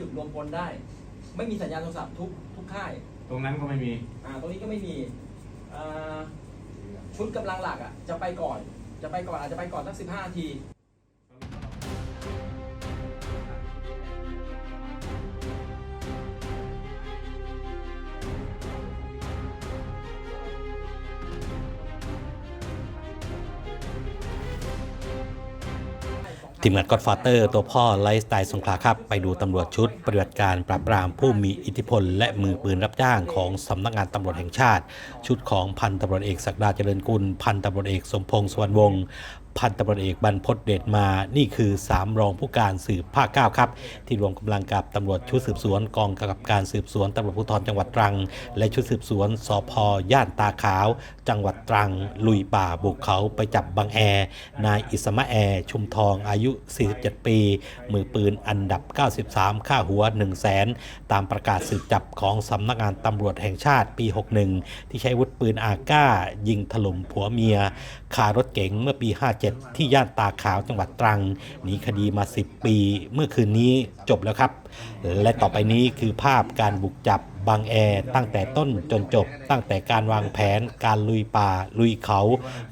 จุดรวมพลได้ ไม่มีสัญญาณโทรศัพท์ทุกทุกค่ายตรงนั้นก็ไม่มี อ่าตรงนี้ก็ไม่มีอ่าชุดกำลังหลักอะจะไปก่อน จะไปก่อนอาจจะไปก่อนสักสิบห้านาที ทีมงานก็อดฟาเตอร์ตัวพ่อไลฟ์สไตล์สงขลาครับ ไปดูตำรวจชุดปฏิบัติการปราบปรามผู้มีอิทธิพล และมือปืนรับจ้างของสำนักงานตำรวจแห่งชาติ ชุดของพันตำรวจเอกศักดาเจริญกุล พันตำรวจเอกสมพงษ์สวรรณวงศ์ พันตำรวจเอกบรรพตเดชมา นี่คือ 3 รองผู้การสืบภาค 9 ครับ ที่รวมกำลังกับตำรวจชุดสืบสวนกองกำกับการสืบสวนตำรวจภูธรจังหวัดตรัง และชุดสืบสวนสพย่านตาขาว จังหวัดตรัง ลุยป่าบุกเขาไปจับบังแอ นายอิสมะแอ ชุมทองอายุ 47 ปี มือปืนอันดับ 93 ค่าหัว 1 0 0 0 0แสนตามประกาศสืบจับของสำนักงานตำรวจแห่งชาติปี 61 ที่ใช้วุธปืนอาก้า ยิงถล่มผัวเมียคารถเก๋งเมื่อปี 57ที่ย่านตาขาวจังหวัดตรัง หนีคดีมา 10 ปี เมื่อคืนนี้จบแล้วครับ และต่อไปนี้คือภาพการบุกจับบางแอตั้งแต่ต้นจนจบ ตั้งแต่การวางแผน การลุยป่า ลุยเขา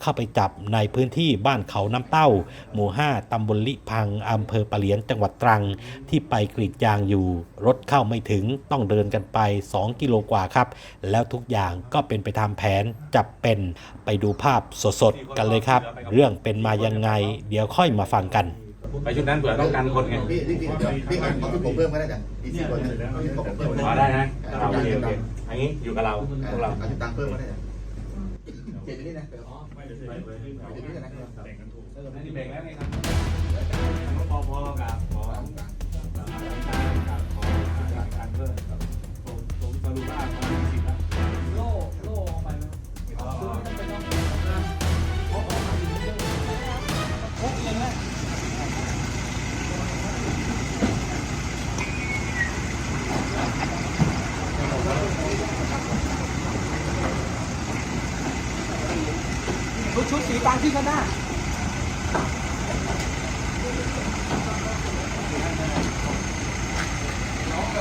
เข้าไปจับในพื้นที่บ้านเขาน้ำเต้า หมู่ 5 ตำบลลิพัง อำเภอปะเหลียน จังหวัดตรัง ที่ไปกรีดยางอยู่ รถเข้าไม่ถึง ต้องเดินกันไป 2 กิโลกว่าครับ แล้วทุกอย่างก็เป็นไปตามแผน จับเป็น ไปดูภาพสดๆ กันเลยครับ เรื่องเป็นมายังไง เดี๋ยวค่อยมาฟังกัน ไปชุดนั้นเผื่อต้องการคนไงพี่พี่พี่เดี๋ยวพี่อ่านของที่ผมเพิ่มก็ได้จ้ะอีกสี่คนนะพี่ของผมเพิ่มขอได้นะเราโอเคโอเคอันนี้อยู่กับเราพวกเราเอาที่ตังค์เพิ่มก็ได้จ้ะเจ็ดอย่างนี้นะเดี๋ยวเจ็ดอย่างนี้นะนี่เบรกแล้วไงครับพอพอกับพอกับกับพอการเพิ่มกับผมผมสรุปว่า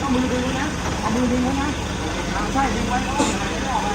เอามือดึงไว้นะ เอามือดึงไว้นะอ่าใช่ดึงไว้แล้วก็หายไม่ออกมา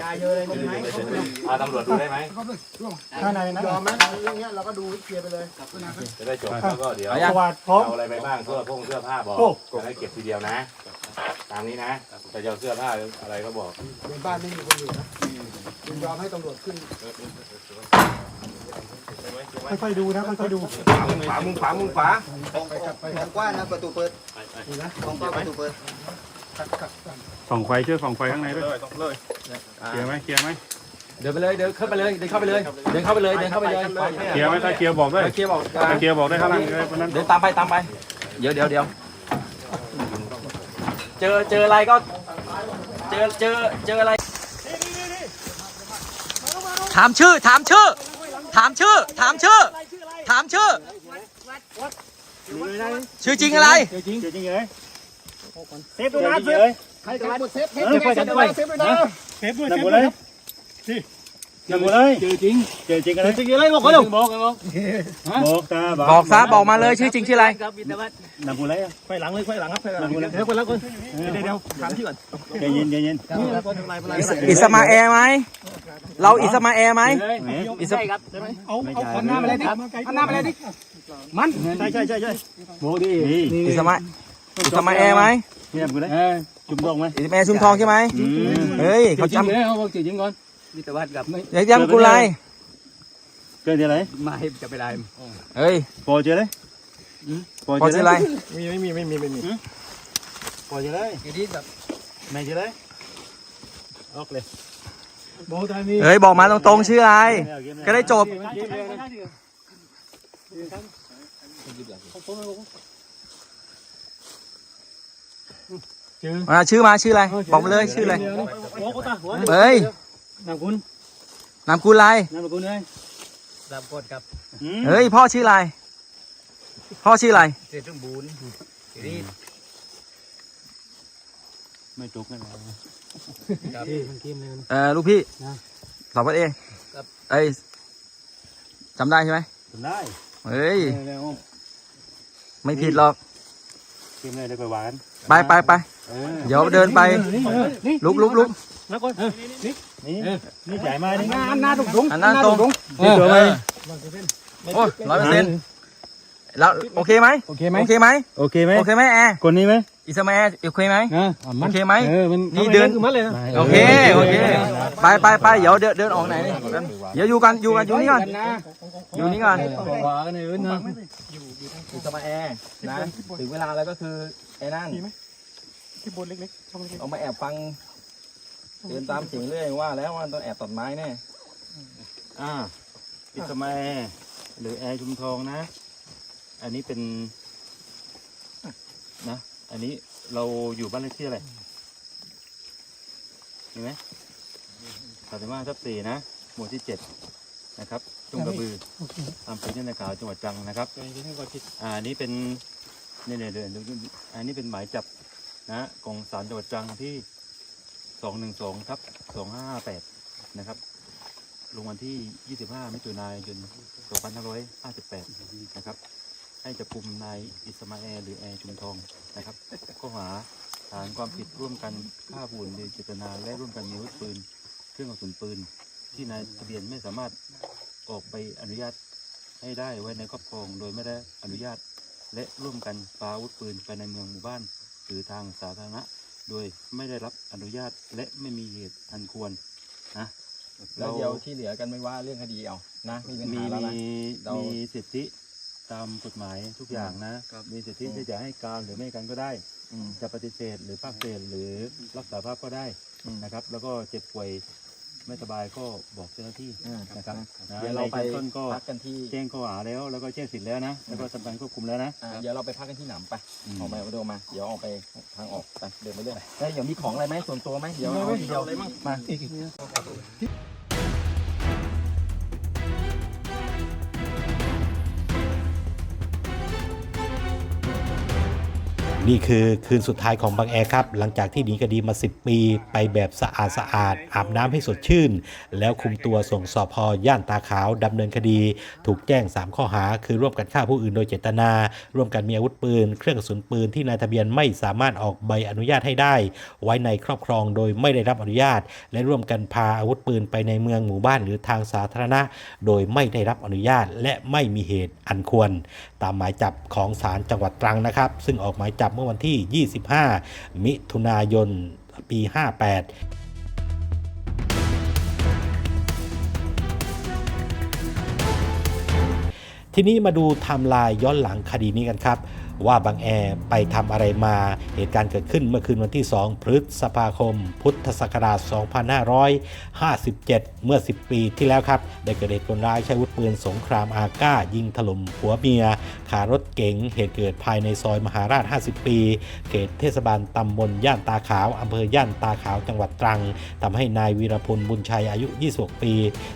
ยาเยอะเลยพร้อมไหมอาตำรวจดูได้ไหมข้างในนะยอมไหมเรื่องเนี้ยเราก็ดูเคลียร์ไปเลยจะได้จบแล้วก็เดี๋ยวเอายังสวัสดพร้อมเอาอะไรไปบ้างเสื้อพงเสื้อผ้าบอกโอ้จะได้เก็บทีเดียวนะ ตามนี้นะแต่จะเอาเสื้อผ้าอะไรก็บอกในบ้านไม่มีคนอยู่นะคุณยอมให้ตำรวจขึ้นค่อยๆดูนะค่อยๆดูขวามุมขวามุมขวาของของกว้างนะประตูเปิดของกว้างประตูเปิด ส่องไฟช่วยส่องไฟข้างในด้วยเคลียร์ไหมเคลียร์ไหมเดินไปเลยเดินเข้าไปเลยเดินเข้าไปเลยเดินเข้าไปเลยเดินเข้าไปเลยเคลียร์ไหมถ้าเคลียร์บอกด้วยเคลียร์บอกถ้าเคลียร์บอกได้ข้างล่างเลยคนนั้นเดินตามไปตามไป เดี๋ยวเดี๋ยวเดี๋ยวเจอเจออะไรก็ เจอเจอเจออะไรถามชื่อถามชื่อ ถามชื่อ ถามชื่อ ถามชื่อ ชื่อจริงอะไรจริงจริงเลยเซฟด้วยนะเซฟเลย ใครจะมาเซฟเซฟด้วยเซฟด้วยเซฟด้วยนะเซฟด้วยนัเซบฟหมด้ดวยเลยนับหมดเลยเจอจริงเจอจริงอะไรจริงอะไรบอกเขาดูบอกกันบอกบอกตาบอกซะบอกมาเลยชื่อจริงชื่ออะไรนับหมดเลยไฟหลังเลยไฟหลังครับไฟหลันังบหมดเลยเดี๋ยวคนละคนเดี๋ยวเดี๋ยวถามที่ก่อนใจเย็นใจเย็นอิสมาแอร์ไหมเราอิสมาแอร์ไหมอิสเอาเอาเอาหน้ามาเลยดิเอาหน้ามาเลยดิมันใช่ใช่ใช่ใช่บอกดิอิสมาอิสมาแอร์ไหมนี่นับหมดเลย จุ่มดองไหมอิสมาแอร์ชุมทองใช่ไหมอืมเฮ้ยเขาจำเลยเขาบอกจริงก่อนมีแต่ว่ากับไม่เดี๋ยวจำกูไรเกิดอะไรไม่จะไปได้เฮ้ยพอเจอเลยพอชื่ออะไรมีไม่มีไม่มีไม่มีพอเจอเลยไม่เจอเลยออกเลยบอกตอนนี้เฮ้ยบอกมาตรงๆชื่ออะไรก็ได้จบ มาชื่อมาชื่ออะไรบอกมาเลยชื่ออะไรหัวกูตาหัวเฮ้ยนามคุณนามกูอะไรนามคุณเลยตามกฎกับเฮ้ยพ่อชื่ออะไรพ่อชื่ออะไรเสร็จสมบูรณ์รีดไม่จุกกันครับเอ่อลูกพี่สอบวัดเองเอ้ยจำได้ใช่ไหมได้เฮ้ยแล้วไม่ผิดหรอกกินเลยได้ไปหวาน ไปไปไป เออเดี๋ยวเดินไป ลุกลุกลุกแล้วก็นี่นี่นี่ใหญ่มาดิหน้าหน้าตรงตรงอันนั้นตรงนี่ตัวไหมโอ้ร้อยเปอร์เซ็นต์แล้วโอเคไหมโอเคไหมโอเคไหมโอเคไหมโอเคไหมแอร์คนนี้ไหมอิสมาแอร์โอเคไหมอ่าโอเคไหมเออมันนี่เดินคือมันเลยนะโอเคโอเคไปไปไปเดี๋ยวเดินเดินออกไหนนี่เดี๋ยวอยู่กันอยู่กันอยู่นี่ก่อนอยู่นี่ก่อนขวากันในอื่นนะอิสมาแอร์นะถึงเวลาแล้วก็คือไอ้นั่น ที่บนเล็กๆช่องเล็กเอามาแอบฟังเดินตามเสียงเรื่อยว่าแล้วว่าต้องแอบตัดไม้แน่อ่าอิสมาแอร์หรือแอร์ชุมทองนะ อันนี้เป็นนะอันนี้เราอยู่บ้านเลขที่อะไรเห็นไหมสามสิบห้าทับสี่นะหมู่ที่เจ็ดนะครับจุงกระบืออำเภอเนียนากาวจังหวัดตรังนะครับอ่าอันนี้เป็นเนี่ยเนี่ยเดี๋ยวดูดูอันนี้เป็นหมายจับ นะของศาลจังหวัดตรังที่สองหนึ่งสองทับสองห้าแปดนะครับ ลงวันที่ยี่สิบห้ามิถุนายนสองพันห้าร้อยห้าสิบแปดนะครับ ให้จับกลุ่มนายอิสมาแอร์หรือแอร์ชุมทองนะครับข้อหาฐานความผิดร่วมกันฆ่าผู้อื่นโดยเจตนาและร่วมกันมีอาวุธปืน เครื่องกระสุนปืน ที่นายทะเบียนไม่สามารถออกไปอนุญาตให้ได้ไว้ในครอบครองโดยไม่ได้อนุญาต และร่วมกันปาอาวุธปืนไปในเมืองหมู่บ้าน หรือทางสาธารณะ โดยไม่ได้รับอนุญาตและไม่มีเหตุอันควรนะแล้วเดี๋ยวที่เหลือกันไม่ว่าเรื่องคดีเอานะมีปัญมีหาแล้วนะมีเรามีสิทธิตามกฎหมายทุกอย่างนะ มีสิทธิที่จะให้การหรือไม่ให้การก็ได้อืมจะปฏิเสธหรือภาคเศษหรือรับสารภาพก็ได้อืมนะครับ แล้วก็เจ็บป่วย ไม่สบายก็บอกเจ้าหน้าที่อืมนะครับนะเดี๋ยวเราไปในชั้นต้นก็พักกันที่แจ้งข้อหาแล้วแล้วก็แจ้งสิทธิ์แล้วนะแล้วก็ทำการควบคุมแล้วนะอ่าเดี๋ยวเราไปพักกันที่หนำไปอืมออกมาเดินมาเดี๋ยวออกไปทางออกไปเดินไปเรื่อยแล้วเดี๋ยวมีของอะไรไหมส่วนตัวไหมเดี๋ยวเอาทีเดียวมา นี่คือคืนสุดท้ายของบางแอครับ หลังจากที่หนีคดีมา 10 ปีไปแบบสะอาดสะอาด อาบน้ำให้สดชื่น แล้วคุมตัวส่งสอพย่านตาขาวดำเนินคดี ถูกแจ้ง 3 ข้อหา คือร่วมกันฆ่าผู้อื่นโดยเจตนา ร่วมกันมีอาวุธปืน เครื่องกระสุนปืนที่นายทะเบียนไม่สามารถออกใบอนุญาตให้ได้ ไว้ในครอบครองโดยไม่ได้รับอนุญาต และร่วมกันพาอาวุธปืนไปในเมืองหมู่บ้านหรือทางสาธารณะ โดยไม่ได้รับอนุญาต และไม่มีเหตุอันควร ตามหมายจับของศาลจังหวัดตรังนะครับ ซึ่งออกหมายจับเมื่อวันที่ 25 มิถุนายน ปี 58ทีนี้มาดูไทม์ไลน์ย้อนหลังคดีนี้กันครับ ว่าบางแอไปทำอะไรมา เหตุการณ์เกิดขึ้นเมื่อคืนวันที่ 2 พฤษภาคม พุทธศักราช 2557 เมื่อ 10 ปีที่แล้วครับ ได้เกิดเหตุคนร้ายใช้อาวุธปืนสงครามอาก้า ยิงถล่มผัวเมียขารถเก๋งเหตุเกิดภายในซอยมหาราช 50 ปี เขตเทศบาลตำบลย่านตาขาวอำเภอย่านตาขาวจังหวัดตรังทำให้นายวีรพลบุญชัยอายุ 26 ปี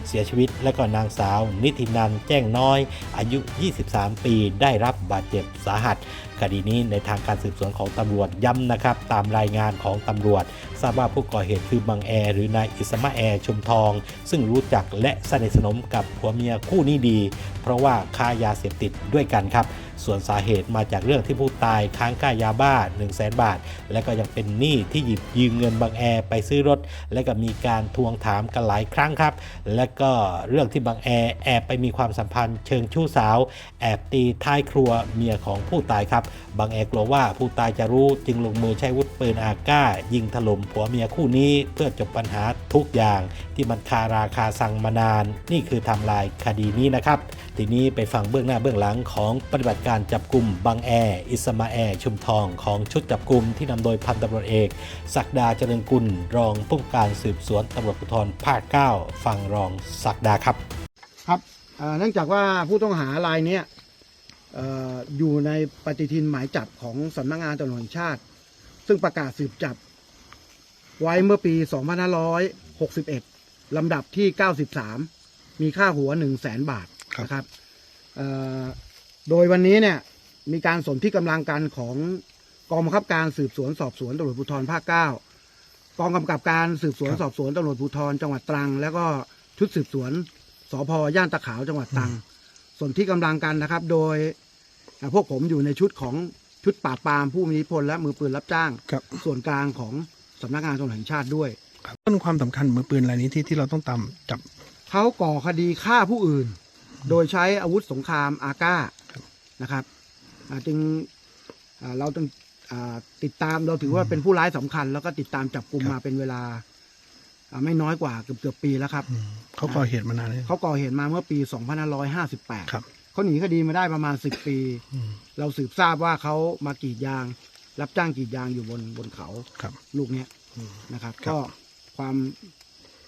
เสียชีวิต และก็นางสาว นิตินันแจ้งน้อย อายุ 23 ปี ได้รับบาดเจ็บสาหัสคดีนี้ในทางการสืบสวนของตำรวจย้ำนะครับ ตามรายงานของตำรวจ ทราบว่าผู้ก่อเหตุคือบังแอหรือนายอิสมาแอชุมทอง ซึ่งรู้จักและสนิทสนมกับผัวเมียคู่นี้ดี เพราะว่าค้ายาเสพติดด้วยกันครับ ส่วนสาเหตุมาจากเรื่องที่ผู้ตายค้างค่ายาบ้า 1 0 0 0 0แบาท และก็ยังเป็นหนี้ที่หยิบยืมเงินบางแอร์ไปซื้อรถ และก็มีการทวงถามกันหลายครั้งครับ และก็เรื่องที่บางแอร์แอบไปมีความสัมพันธ์เชิงชู้สาว แอบตีท้ายครัวเมียของผู้ตายครับ บางแอร์กลัวว่าผู้ตายจะรู้จึงลงมือใช้วุธปืนอาก้า ยิงถล่มผัวเมียคู่นี้เพื่อจบปัญหาทุกอย่างที่มันคาราคาซังมานาน นี่คือทำลายคดีนี้นะครับ ทีนี้ไปฟังเบื้องหน้าเบื้องหลังของปฏิบัติการจับกลุ่มบางแอร์อิสมาแอร์ชุมทองของชุดจับกลุ่มที่นำโดยพันตำรวจเอกศักดาเจริญกุล รองผู้การสืบสวนตำรวจภูธรภาค 9 ฟังรองศักดาครับ ครับเอ่อเนื่องจากว่าผู้ต้องหารายเนี้ยเอ่ออยู่ในปฏิทินหมายจับของสำนักงานตำรวจแห่งชาติ ซึ่งประกาศสืบจับ ไว้เมื่อปี 2561 ลำดับที่ 93 มีค่าหัว 1 0 0 0 0แสนบาทนะครับเอ่อ โดยวันนี้เนี่ยมีการสนที่กำลังกันของกองบังคับการสืบสวนสอบสวนตำรวจภูธรภาค9กองกำกับการสืบสวนสอบสวนตำรวจภูธรจังหวัดตรัง แล้วก็ชุดสืบสวนสพย่านตะขาวจังหวัดตรัง ส่วนที่กำลังกันนะครับ โดยอ่าพวกผมอยู่ในชุดของชุดปราบปรามผู้มีอิทธิพลและมือปืนรับจ้างครับส่วนกลางของสำนักงานตำรวจแห่งชาติด้วยต้นความสำคัญมือปืนรายนี้ที่ที่เราต้องตามจับเขาก่อคดีฆ่าผู้อื่น โดยใช้อาวุธสงครามอาก้า นะครับอ่าจึงอ่าเราต้องอ่าติดตามเราถือว่าเป็นผู้ร้ายสำคัญ แล้วก็ติดตามจับกลุ่มครับมาเป็นเวลาอ่าไม่น้อยกว่าเกือบเกือบปีแล้วครับอืมเขาก่อเหตุมานานเลยเขาก่อเหตุมาเมื่อปี2558ครับเขาหนีคดีมาได้ประมาณ10ปีอืมเราสืบทราบว่าเขามากรีดยาง รับจ้างกรีดยางอยู่บนบนเขาครับ ลูกเนี้ยอืมนะครับครับ ก็ความ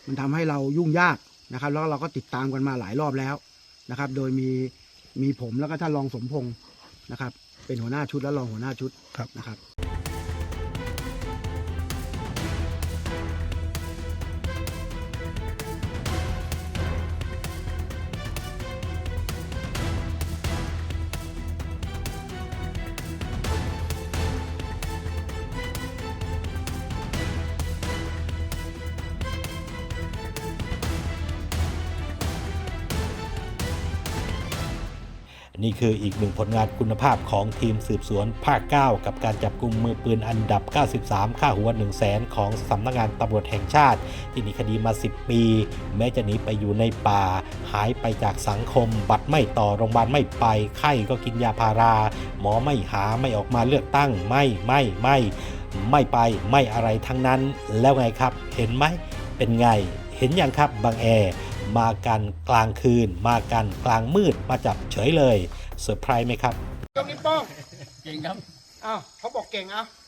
มันทำให้เรายุ่งยากนะครับ แล้วเราก็ติดตามกันมาหลายรอบแล้วนะครับ โดยมี มีผมแล้วก็ท่านรองสมพงศ์นะครับ เป็นหัวหน้าชุดและรองหัวหน้าชุดครับ นะครับ นี่คืออีกหนึ่งผลงานคุณภาพของทีมสืบสวนภาค 9 กับการจับกลุ่มมือปืนอันดับ 93 ค่าหัว 1 0 0 0 0แสนของสำนักงานตำรวจแห่งชาติ ที่หนีคดีมา 10 ปี แม้จะหนีไปอยู่ในป่า หายไปจากสังคม บัตรไม่ต่อโรงพยาบาลไม่ไป ไข้ก็กินยาพารา หมอไม่หาไม่ออกมาเลือกตั้งไม่ไม่ไม่ ไม่ไปไม่อะไรทั้งนั้น แล้วไงครับ เห็นไหมเป็นไง เห็นยังครับบางแอมากันกลางคืน มากันกลางมืดมาจับเฉยเลยเซอร์ไพรส์ไหมครับ ยกนิ้วโป้งเก่งครับ อ้าวเขาบอกเก่งอะค